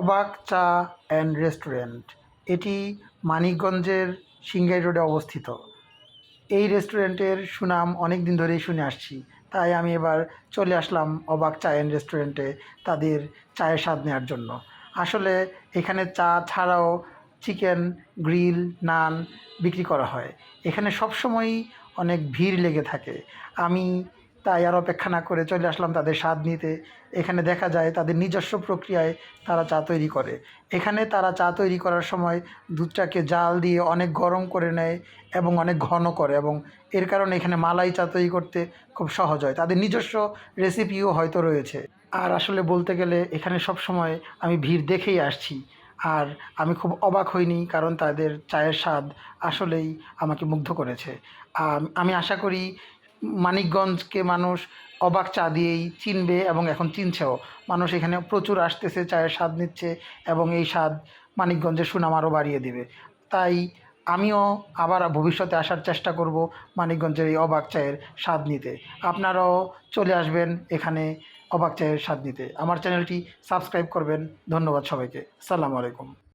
অবাক চা and restaurant. এটি মানিকগঞ্জের সিংগাই রোডে অবস্থিত। এই রেস্টুরেন্টের সুনাম অনেক দিন ধরেই শুনে আসছি। তাই আমি এবার চলে আসলাম অবাক চা অ্যান্ড রেস্টুরেন্টে তাদের চায়ের স্বাদ নেওয়ার জন্য। আসলে এখানে চা ছাড়াও চিকেন, গ্রিল, নান বিক্রি করা হয়। এখানে সবসময়ই অনেক ভিড় লেগে থাকে। আমি তাই আর অপেক্ষা না করে চলে আসলাম তাদের স্বাদ নিতে। এখানে দেখা যায় তাদের নিজস্ব প্রক্রিয়ায় তারা চা তৈরি করে। এখানে তারা চা তৈরি করার সময় দুধটাকে জাল দিয়ে অনেক গরম করে নেয় এবং অনেক ঘন করে এবং এর কারণে এখানে মালাই চা তৈরি করতে খুব সহজ হয়। তাদের নিজস্ব রেসিপিও হয়তো রয়েছে। আর আসলে বলতে গেলে এখানে সব সময় আমি ভিড় দেখেই আসছি। আর আমি খুব অবাক হইনি কারণ তাদের চায়ের স্বাদ আসলেই আমাকে মুগ্ধ করেছে। আম- আশা করি মানিকগঞ্জকে মানুষ অবাক চা দিয়েই চিনবে এবং এখন চিনছেও। মানুষ এখানে প্রচুর আসতেছে, চায়ের স্বাদ নিচ্ছে এবং এই স্বাদ মানিকগঞ্জের সুনাম আরও বাড়িয়ে দেবে। তাই আমিও আবার ভবিষ্যতে আসার চেষ্টা করব মানিকগঞ্জের এই অবাক চায়ের স্বাদ নিতে। আপনারাও চলে আসবেন এখানে অবাক চায়ের স্বাদ নিতে। আমার চ্যানেলটি সাবস্ক্রাইব করবেন। ধন্যবাদ সবাইকে। সালামু আলাইকুম।